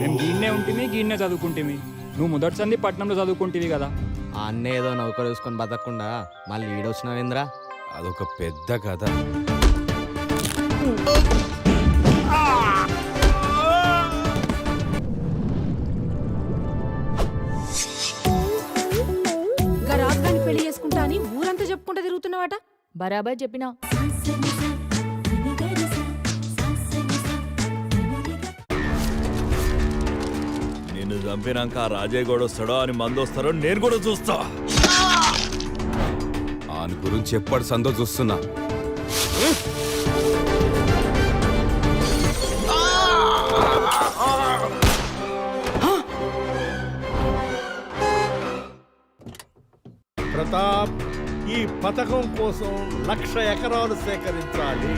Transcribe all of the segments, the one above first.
మేము గీన్నే ఉంటిమి గీన్నే చదువుకుంటిమి. నువ్వు మొదటి సంది పట్నంలో చదువుకుంటివి కదా. ఆ అన్న ఏదో నౌకరు చూసుకొని బతకకుండా మళ్ళీ ఈడొచ్చినావేంద్రా అదొక పెద్ద కథ. రాజధాని పెళ్ళి చేసుకుంటా అని ఊరంతా చెప్పుకుంటా తిరుగుతున్నావాట? బరాబర్ చెప్పినా. చంపినాక ఆ రాజయ్య గౌడ వస్తాడో అని మంది వస్తారో నేను కూడా చూస్తా. ఆయన గురించి ఎప్పటి సందో చూస్తున్నా. ప్రతాప్ ఈ పథకం కోసం లక్ష ఎకరాలు సేకరించాలి.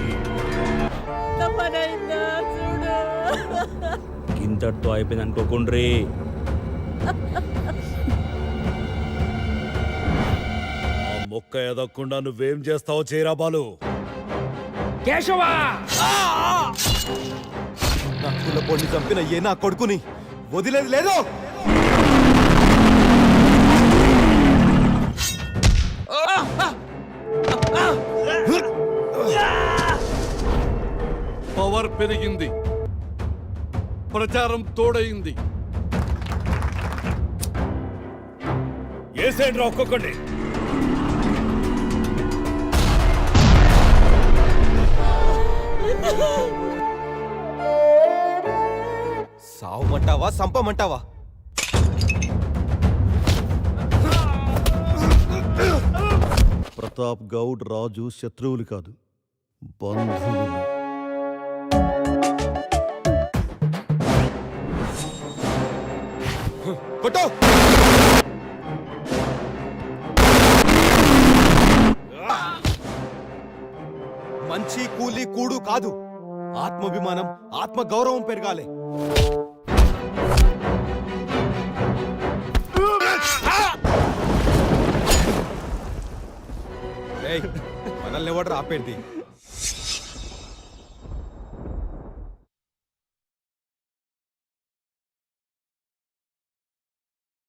ఇంతటితో అయిపోయింది అనుకోకుండ్రి. ఆ మొక్క ఎదగకుండా నువ్వేం చేస్తావో చేయరా బాలు. కేశవా! నా చంపిన ఏ నా కొడుకుని వదిలేదు లేదు. పవర్ పెరిగింది. ప్రచారం తోడైంది ఏసేంట్రా ఒక్కొక్కటి సావమంటావా సంపమంటావా? ప్రతాప్ గౌడ్ రాజు శత్రువులు కాదు. బంధువులు. కొట్టు. మంచి కూలి కూడు కాదు. ఆత్మాభిమానం ఆత్మ గౌరవం పెరగాలి మనల్ని ఎవడరా ఆపేది?